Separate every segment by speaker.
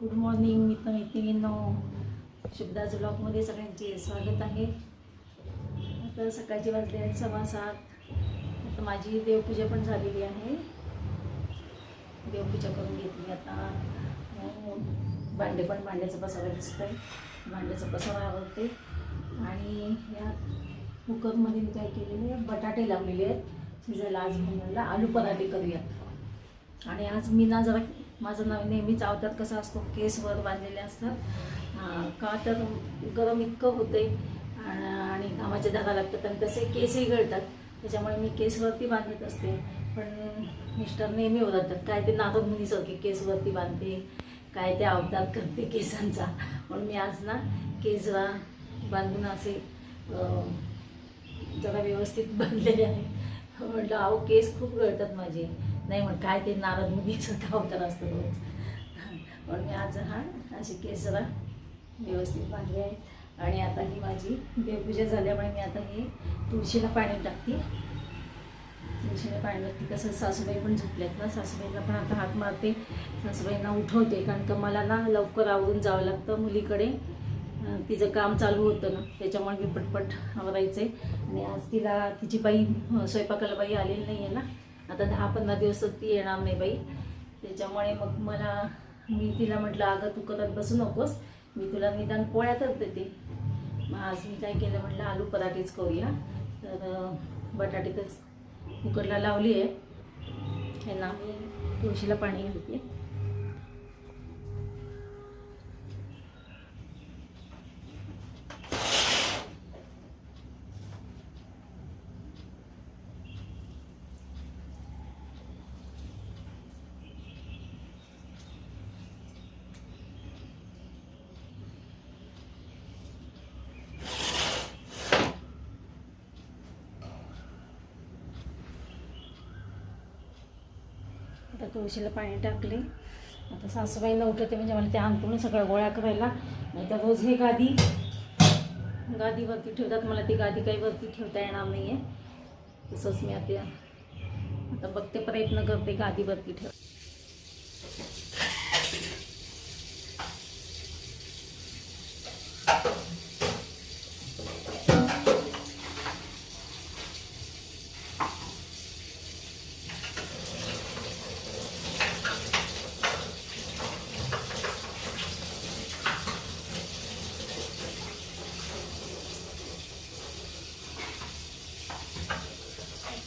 Speaker 1: Good morning मित्र मैत्रिणींनो. शुभदास ब्लॉगमध्ये सगळ्यांचे स्वागत आहे. आता सकाळची वाजले आहेत सव्वा सात. आता माझी देवपूजा पण झालेली आहे. देवपूजा करून घेतली आता. भांडे पण भांड्याचं पसारा आहे भांड्याचं पसारा आवडते आणि या कुकरमध्ये मी काय केलेले आहे बटाटे लावलेले आहेत. शिजायला आज म्हणलं आलू पराठे करूयात. आणि आज मी ना जरा माझं नवीन नेहमीच अवतार कसा असतो केस वर बांधलेले असतात. का तर गरम इतकं होते आणि कामाचे धागा लागतात आणि तसे केसही गळतात. त्याच्यामुळे मी केसवरती बांधत असते. पण मिस्टर नेहमी ओरडतात काय ते नागद मुलीसारखे केसवरती बांधते काय ते अवतार करते केसांचा. म्हणून मी आज ना केसरा बांधून असे जरा व्यवस्थित बांधलेले आहे. म्हटलं अहो केस खूप गळतात माझे. नाही म्हण काय ते नारद मुलीचं धावतर असतं रोज. म्हणून मी आज हा असे केसरा व्यवस्थित बांधले आहेत. आणि आता ही माझी देवपूजा झाल्यामुळे मी आता हे तुळशीला पाणी टाकते. तुळशीला पाणी टाकते. कसं सासूबाई पण झोपल्यात ना सासूबाईला पण आता हात मारते. सासूबाईंना उठवते कारण का मला ना लवकर आवरून जावं लागतं मुलीकडे. तिचं काम चालू होतं ना त्याच्यामुळे मी पटपट आवरायचं. आहे आणि आज तिला तिची बाई स्वयंपाकाला बाई आलेली नाही आहे ना. आता दहा पंधरा दिवस ती येणार नाही बाई. त्याच्यामुळे मग मला मी तिला म्हटलं अगं तू करत बसू नकोस. मी तुला निदान पोळ्या तर देते. मग आज मी काय केलं? म्हटलं आलू पराठेच करूया. तर बटाटेतच कुकरला लावली आहे ह्यांना मी तुळशीला पाणी घालते. आता तुळशीला पाणी टाकले. आता सासूबाई उठवते म्हणजे मला ते अंतरून सगळं गोळ्या करायला. नाही तर रोज हे गादी. गादीवरती ठेवतात. मला ती गादी काही वरती ठेवता येणार नाही आहे तसंच मी आता आता बघते प्रयत्न करते गादीवरती ठेव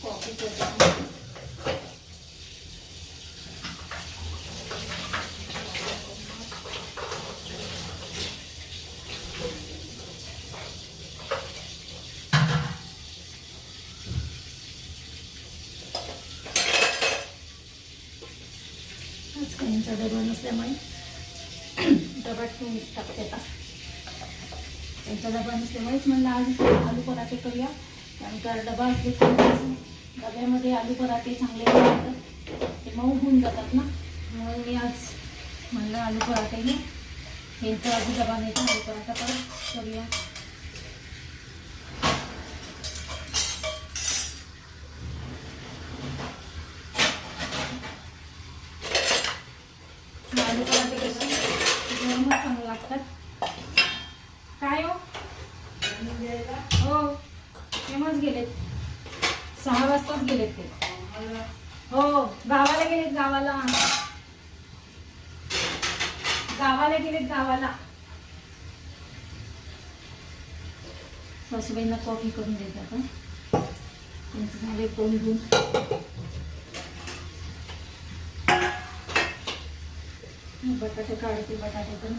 Speaker 1: कॉफी करते आज काहींचा डबा नसल्यामुळे डबा ठेवून टाकते आता त्यांचा डबा नसल्यामुळेच म्हणलं आज आलू पराठे करूया. कारण डबा असले डब्यामध्ये आलू पराठे चांगले लागतात ते मऊ होऊन जातात ना. म्हणून मी आज म्हणलं आलू पराठे घे यांचा आधी डबा नाही तर आलू पराठा परत करूया आलू पराठे कसे गरमच चांगले लागतात काय हो हो केव्हाच गेलेत सहा वाजताच गेलेत ते हो गावाला गेलेत गावाला गावाला गेलेत गावाला सासूबाईंना कॉफी करून देतात आता त्यांचं झाले कोण घेऊन. बटाटे काढते बटाटे पण.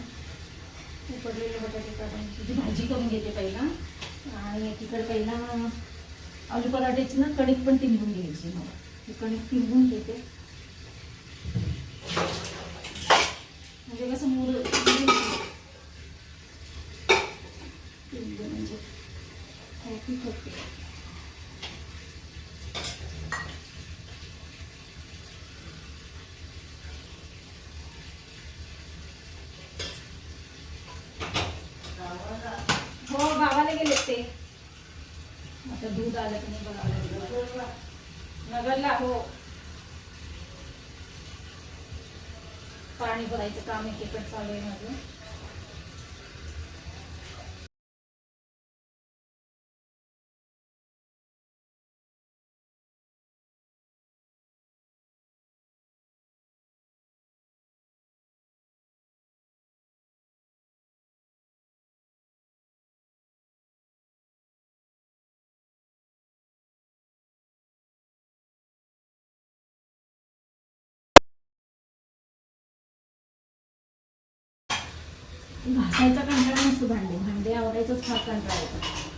Speaker 1: उकडलेले बटाटे काढून तुझी भाजी करून घेते पहिला. आणि तिकडे पहिला आलू पराठ्याची ना कणिक पण तिंबून घ्यायची. मग ती कणिक तिंबून घेते. म्हणजे कसं मूळ म्हणजे कॉफी करते हो गावाला गेलेत ते आता दूध आलं की नाही बघावं लागलं नगरला हो. पाणी भरायचं काम एकीकडे चालू आहे माझं. घासायचा कंटाळा नसतो भांडे भांडे आवडायचंच फार कंटाळा येतो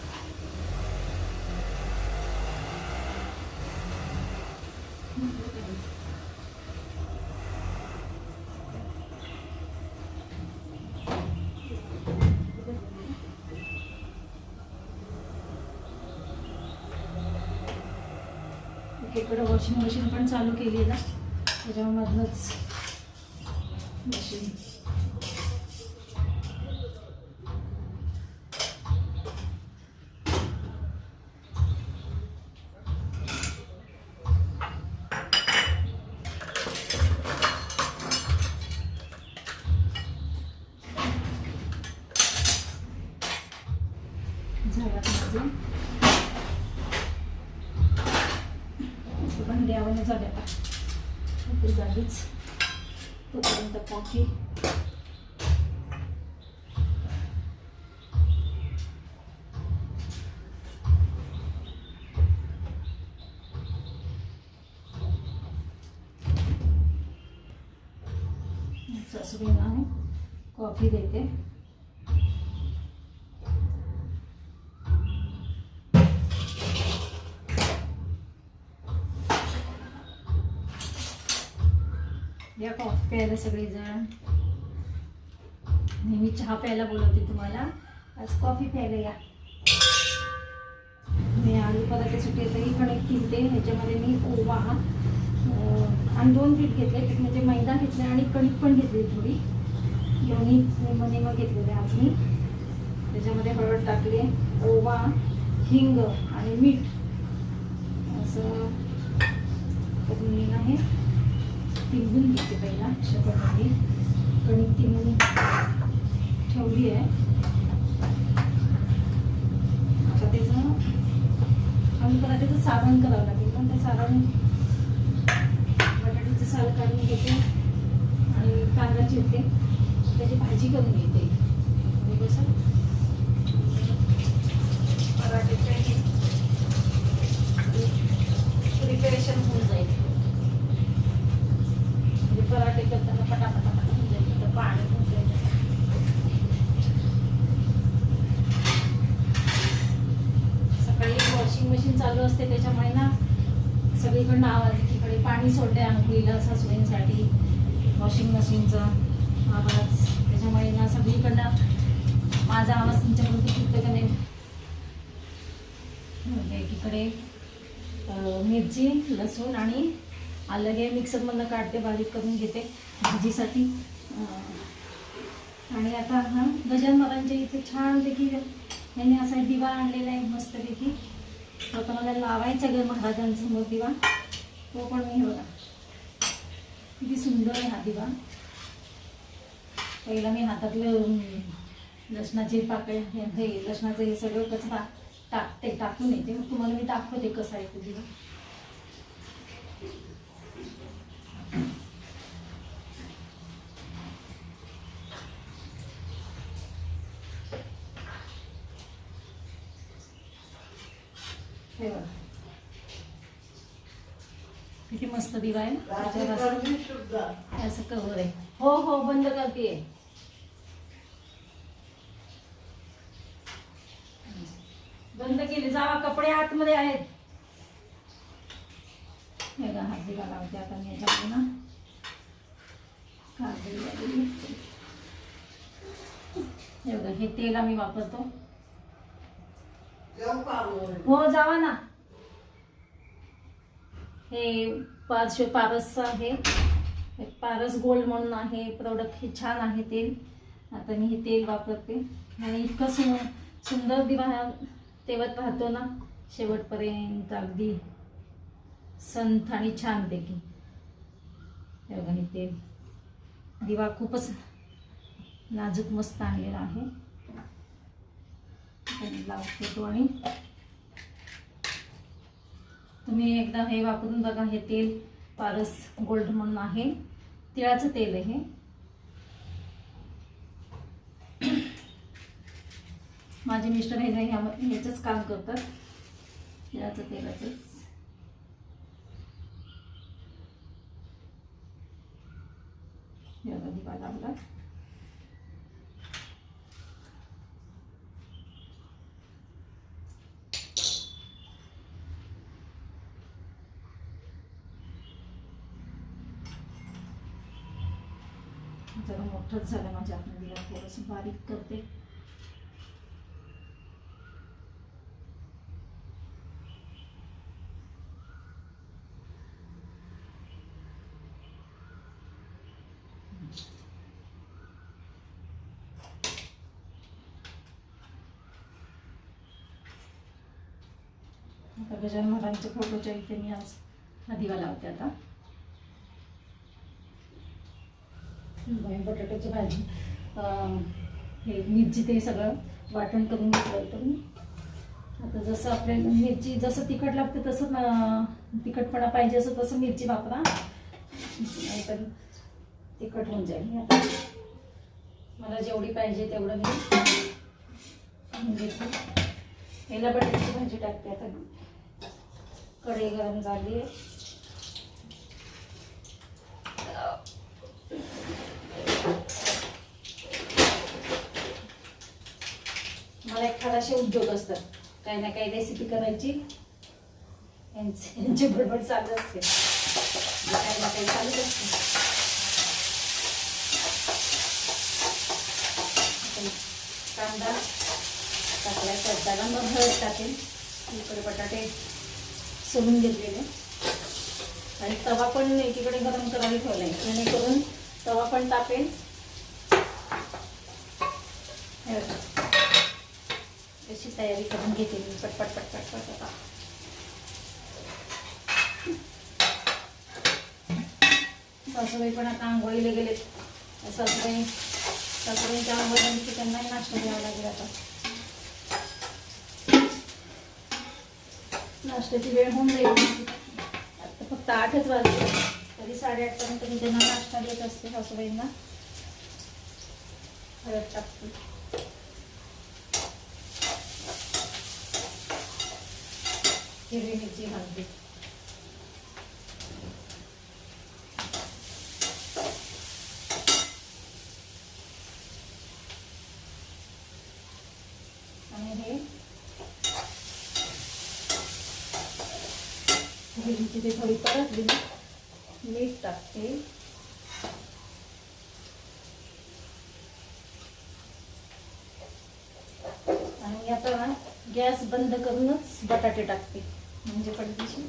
Speaker 1: एकीकडे वॉशिंग मशीन पण चालू केली आहे ना त्याच्यामधनंच मशीन ती झालीच तोपर्यंत कॉफी सासूबाईंना कॉफी देते प्यायला सगळेजण. नेहमी चहा प्यायला बोलवते तुम्हाला. आज कॉफी प्यायला या. मी आलू पराठे सुटे कणिक किनते ह्याच्यामध्ये मी ओवा आणि दोन पीठ घेतले पीठ म्हणजे मैदा घेतले आणि कणिक पण घेतली थोडी. दोन्ही निम निम घेतलेले आज मी. त्याच्यामध्ये हळद टाकले ओवा हिंग आणि मीठ. असं करून आहे. तिंबून घेते पहिला अशा प्रकारे कणिक तिंबून ठेवली आहे. आता त्याचं आम्ही त्याचं सारण करावं लागेल पण ते सारण बटाट्याचं साल काढून घेते आणि कांदा चिरते. त्याची भाजी करून घेते. म्हणजे कसं पराठ्याचे प्रिपरेशन होऊन जाईल म्हणजे पराठे करताना पटापटा पटा होऊन जाईल तर पाणी होऊन जाईल सकाळी वॉशिंग मशीन चालू असते त्याच्यामुळे ना सगळीकडनं आवाज एकीकडे पाणी सोडते आंघोळीला सासूबाईंसाठी वॉशिंग मशीनचा आवाज. त्याच्यामुळे ना सगळीकडनं माझा आवाज तुमच्याकडून किती का नाही म्हणजे एकीकडे मिरची लसूण आणि आलं घे मिक्सरमधनं काढते बारीक करून घेते भाजीसाठी. आणि आता हा गजान महाराजांच्या इथे छानपैकी यांनी असा एक दिवा आणलेला आहे मस्तपैकी. तो आता मला लावायचा ग महाराजांसमोर दिवा तो पण मी हे बघा. किती सुंदर आहे हा दिवा. पहिला मी हातातलं लसणाचे पाकळे हे हे लसणाचं हे सगळं कचरा टाकते टाकून येते. मग तुम्हाला मी दाखवते कसं आहे तो दिवा हे बघा किती मस्त दिवा आहे ना? असं कवर आहे. हो हो बंद करते. बंद केले. जावा कपडे आतमध्ये आहेत. बघा दिवा लावते आता मी याच्यामध्ये ना. हे तेल आम्ही वापरतो. हो जावा ना. हे पारशे पारस आहे. हे पारस गोल्ड म्हणून आहे. प्रोडक्ट हे छान आहे तेल आता मी हे तेल वापरते. आणि इतकं सु सुंदर दिवा तेवत राहतो ना शेवटपर्यंत अगदी संथ आणि छानपैकी. हे बघा हे तेल. दिवा खूपच नाजूक मस्त आणलेला आहे. लावतो लावते तो आणि तुम्ही एकदा हे वापरून बघा हे तेल पारस गोल्ड म्हणून आहे. तिळाचं तेल आहे हे. माझे मिस्टर हे ह्या ह्याचंच काम करतात. तिळाचं तेलाचंच. हे बघा दिवा लावला जरा मोठंच झालं माझ्या आपण थोडंसं बारीक करते. गजान गजानन महाराजांच्या फोटोच्या इथे मी आज हा दिवा लावते आता बाई, बटाट्याची भाजी. हे मिरची ते सगळं वाटण करून घेतलं तर आता जसं आपल्याला मिरची जसं तिखट लागते तसं तिखटपणा पाहिजे असं तसं मिरची वापरा. नाहीतर तिखट होऊन जाईल. आता मला जेवढी पाहिजे तेवढं मी घेते. याला बटाट्याची भाजी टाकते आता कढई गरम झाली आहे. मला एखादाशे उद्योग असतात. काही ना काही रेसिपी करायची. यांची बडबड चालू असते. काही ना काही चालूच असते. कांदा टाकला त्याला मग हळद टाकेल इकडे बटाटे सोडून घेतलेले. आणि तवा पण एकीकडे गरम करायला ठेवलाय. जेणेकरून तवा पण टाकेल त्याची तयारी करून घेते मी. पटपट पटपट पट आता सासूबाई पण आता आंघोळीला गेलेत. सासूबाई सासूबाईंच्या आंघोळीनंतर त्यांना नाश्ता द्यावा लागेल आता. नाश्त्याची वेळ होऊन जाईल. आता फक्त आठच वाजले. तरी साडेआठ पर्यंत मी त्यांना नाश्ता देत असते सासूबाईंना. हळद टाकते. हिरवी मिरची घालते आणि हे हिरवीची ते थोडी परतली मीठ टाकते आणि आता गॅस बंद करूनच बटाटे टाकते म्हणजे पडदेशी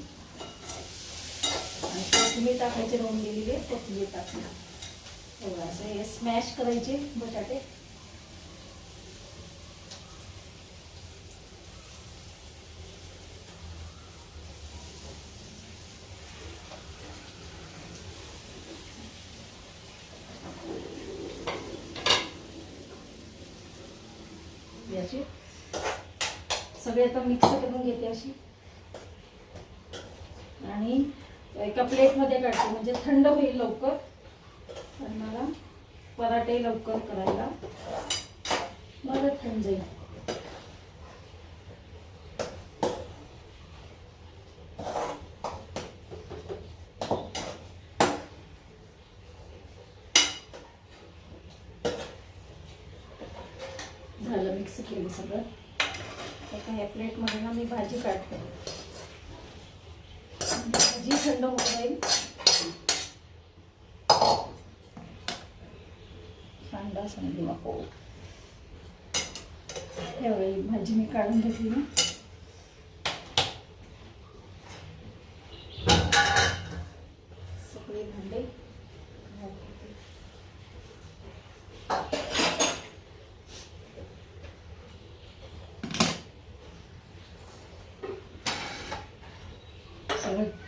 Speaker 1: आणि कोथिंबीर टाकायची राहून गेलेली आहे कोथिंबीर टाकणार. एवढं असं हे स्मॅश करायचे बटाटे. याची सगळे आता मिक्स करून घेते अशी. आणि एका प्लेटमध्ये काढते. म्हणजे थंड होईल लवकर. आणि मला पराठे लवकर करायला मदत होऊन जाईल. झालं मिक्स केलं सगळं. आता ह्या प्लेटमध्ये ना मी भाजी काढते. भाजी थंड होऊन जाईल कांदा समजू नको एवढी भाजी मी काढून घेतली ना.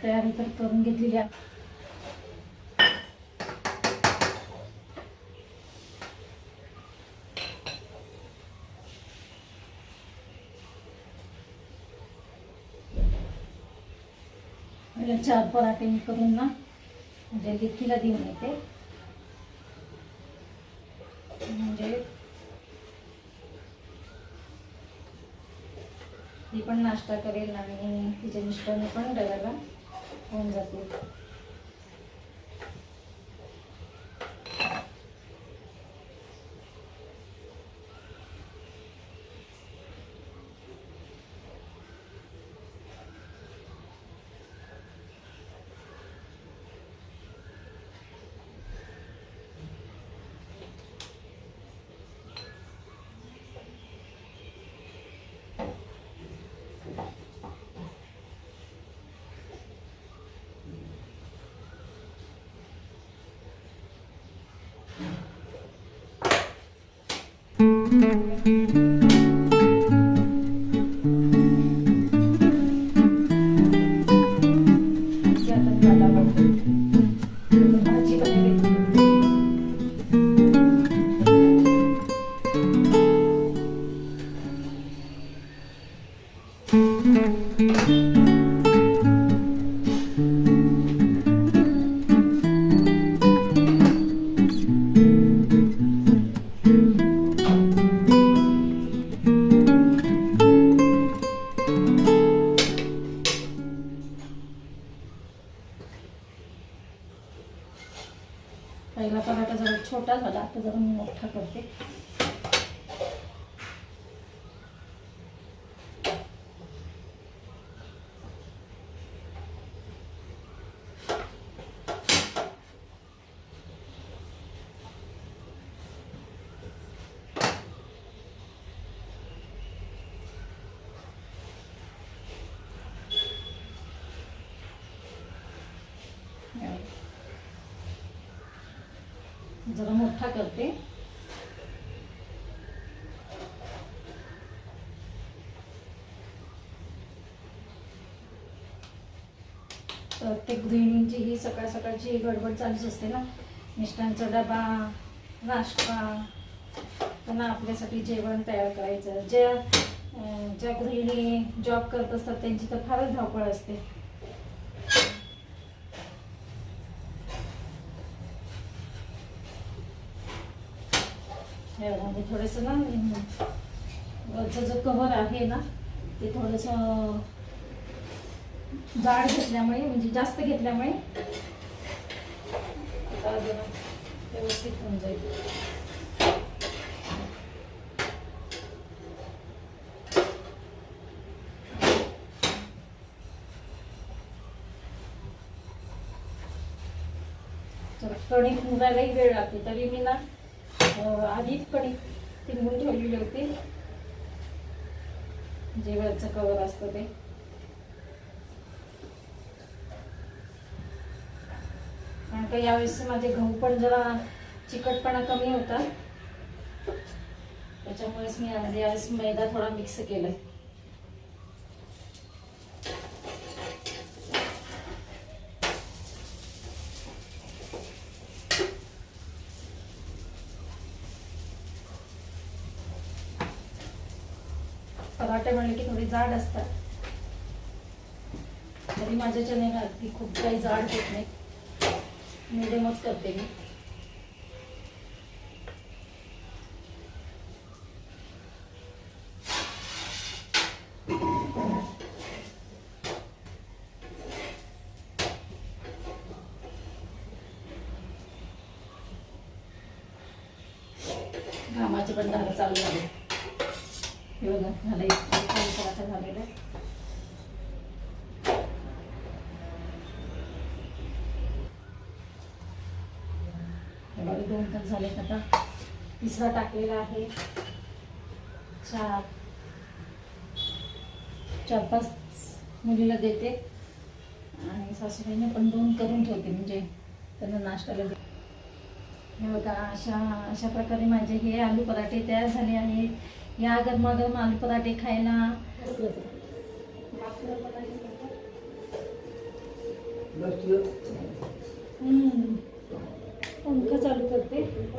Speaker 1: तयारी तर करून घेतलेली आहे. चार पराठे मी करून ना म्हणजे लिखीला देऊन येते. पण नाश्ता करेल आणि तिच्या मिस्टरने पण डब्याला होऊन जातील ती जरा मोठा करते. प्रत्येक गृहिणींची ही सकाळ सकाळची गडबड चालूच असते ना. मिष्टांचा डबा नाश्ता पुन्हा आपल्यासाठी जेवण तयार करायचं. ज्या ज्या गृहिणी जॉब करत असतात त्यांची तर फारच धावपळ असते. हे म्हणजे थोडंसं ना वरचं जो कव्हर आहे ना ते थोडंसं जाड घेतल्यामुळे म्हणजे जास्त घेतल्यामुळे व्यवस्थित होऊन जाईल. कणिक मुरायलाही वेळ लागते तरी मी ना आधीच कडी तिंबून ठेवलेली होती. जे कवर असतं ते. कारण का यावेळेस माझे गहू पण जरा चिकटपणा कमी होता. त्याच्यामुळेच मी आज यावेळेस मैदा थोडा मिक्स केलाय. पराठे म्हणले की थोडी जाड असतात. तरी माझ्या चणे अगदी खूप काही जाड होत नाही. मिडियमच करते मी घामाचे पण धार चालू झाले हे बघा झालं एक पराठा झालेला आहे हे बघा दोन कप झाले आता. तिसरा टाकलेला आहे. चार. चार पाच मुलीला देते. आणि सासूबाईने पण दोन करून ठेवते म्हणजे त्यांना नाश्त्याला हे बघा अशा अशा प्रकारे माझे हे आलू पराठे तयार झाले आहेत या गरमागरम आलू पराठे खायला muitas vezes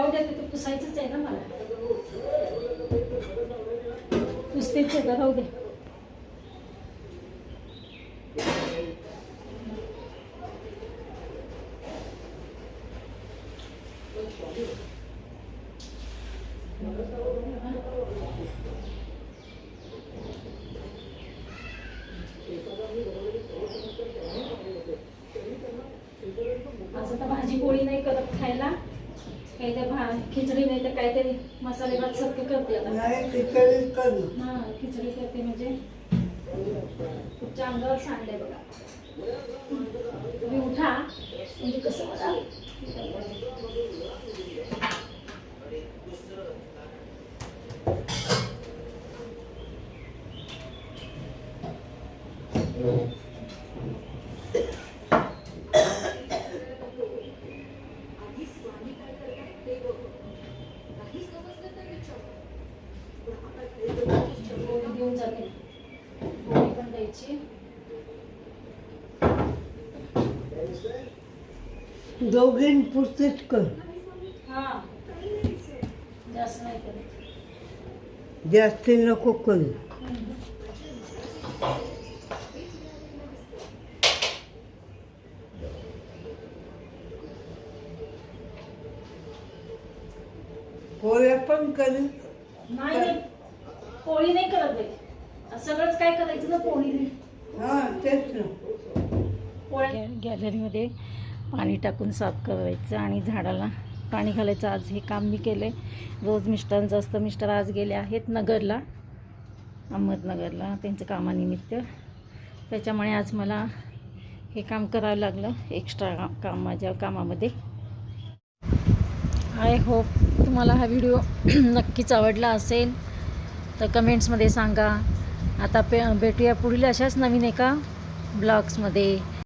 Speaker 1: राहू द्या तिथे पुसायचंच आहे ना मला. पुसतेच आहे का? राहू दे असं तर भाजी पोळी नाही करत खायला काही तर भा खिचडी नाही तर काहीतरी मसाले भात सारखं करते आता
Speaker 2: नाही खिचडी करू
Speaker 1: हा खिचडी करते म्हणजे तुमच्या अंगावर सांडलंय बघा तुम्ही उठा म्हणजे कसं मला पोळी देऊन जाते पोळी पण द्यायची
Speaker 2: दोघीं पुरतीच कर.
Speaker 1: हा जास्त नाही करत
Speaker 2: जास्ती नको करू. पोळ्या पण करू.
Speaker 1: नाही नाही पोळी नाही करत बाई. सगळंच काय करायचं ना पोळी नाही
Speaker 2: हा तेच ना.
Speaker 1: पोळ्या गॅलरीमध्ये पाणी टाकून साफ करायचं आणि झाडाला पाणी घालायचं. आज हे काम मी केलं आहे रोज मिस्टरांचं असतं मिस्टर आज गेले आहेत नगरला अहमदनगरला त्यांच्या कामानिमित्त. त्याच्यामुळे आज मला हे काम करावं लागलं एक्स्ट्रा काम माझ्या कामामध्ये. आय होप तुम्हाला हा व्हिडिओ नक्कीच आवडला असेल तर कमेंट्समध्ये सांगा. आता पे भेटूया पुढील अशाच नवीन एका ब्लॉग्समध्ये.